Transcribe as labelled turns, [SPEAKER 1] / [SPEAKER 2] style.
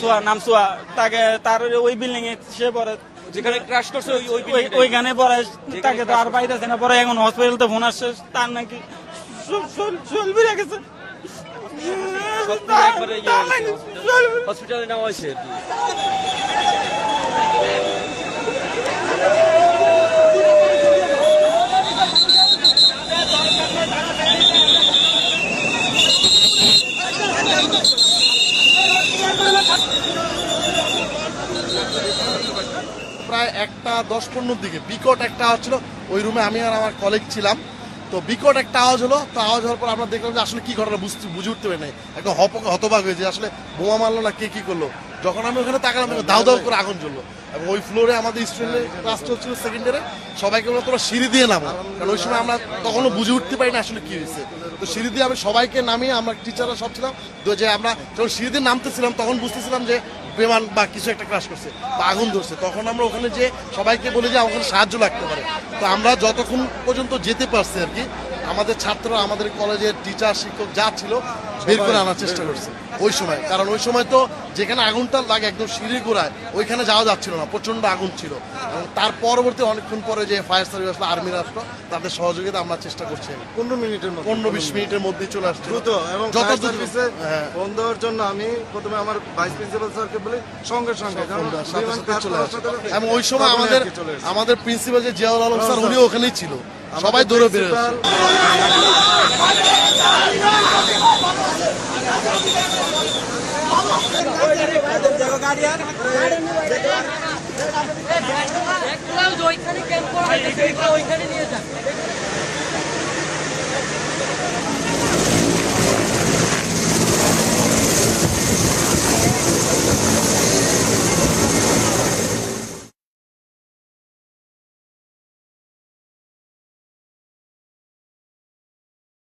[SPEAKER 1] সোয়া নাম সোয়া তাকে তার ওই বিল্ডিং এ সে পরে
[SPEAKER 2] যেখানে ক্র্যাশ করছে ওই ওই
[SPEAKER 1] গানে। পরে তাকে তো আর পাইতেছে না। পরে এখন হসপিটালতে ফোন আসছে। তার নাকি চলবি রেখেছে
[SPEAKER 2] ইয়ে হসপিটালে নেওয়া হয়েছে
[SPEAKER 3] প্রায় একটা দশ পনেরোর দিকে। বিকট একটা আওয়াজ ছিল। ওই রুমে আমি আর আমার কলিগ ছিলাম। তো বিকট একটা আওয়াজ হলো। তো আওয়াজ হওয়ার পর আমরা দেখলাম যে আসলে কি ঘটনা বুঝতে, বুঝে উঠতে পারি নাই একদম হপ, হতবাক হয়েছে আসলে বোমা মারলো না কে কি করল। যখন আমি ওখানে তাকালাম দাউ দাউ করে আগুন জ্বললো। এবং ওই ফ্লোরে আমাদের স্টুডেন্টের ক্লাস চলছিল সেকেন্ড ইয়ারে সবাইকে বলল তোরা সিঁড়ি দিয়ে নামো। কারণ ওই সময় আমরা তখনও বুঝে উঠতে পারি না আসলে কি হয়েছে। তো সিঁড়ি দিয়ে আমি সবাইকে নামিয়ে, আমরা টিচাররা সব ছিলাম। তো যে আমরা যখন সিঁড়ি দিয়ে নামতেছিলাম, তখন বুঝতেছিলাম যে বিমান বা কিছু একটা ক্রাশ করছে বা আগুন ধরছে, তখন আমরা ওখানে যে সবাইকে বলি যে ওখানে সাহায্য লাগতে পারে। তো আমরা যতক্ষণ পর্যন্ত যেতে পারছি আর কি আমাদের ছাত্ররা আমাদের কলেজের টিচার শিক্ষক যা ছিল বের করে আনার চেষ্টা করছে ওই সময়। কারণ ওই সময় তো যেখানে আগুনটা লাগে একদম সিঁড়ি গোড়ায় ওইখানে যাওয়া যাচ্ছিল না প্রচণ্ড আগুন ছিল। এবং তার পরবর্তী অনেকক্ষণ পরে যে ফায়ার সার্ভিস আসলো আর্মির আসলো তাদের সহযোগিতা আমরা চেষ্টা করছি।
[SPEAKER 4] পনেরো মিনিটের মতো
[SPEAKER 3] পনেরো বিশ মিনিটের মধ্যেই চলে আসছে।
[SPEAKER 4] দ্রুত এবং
[SPEAKER 3] যত
[SPEAKER 4] সার্ভিসে
[SPEAKER 3] হ্যাঁ।
[SPEAKER 4] ফোন দেওয়ার জন্য আমি প্রথমে আমার ভাইস প্রিন্সিপাল স্যারকে বলি সঙ্গে সঙ্গে
[SPEAKER 3] এবং ওই সময় আমাদের। আমাদের প্রিন্সিপাল যে জিয়াউল আলম স্যার উনি ওখানেই ছিল। সবাই দৌড়ে বেরোয়
[SPEAKER 5] ওইখানে ক্যাম্প করা ওইখানে নিয়ে যান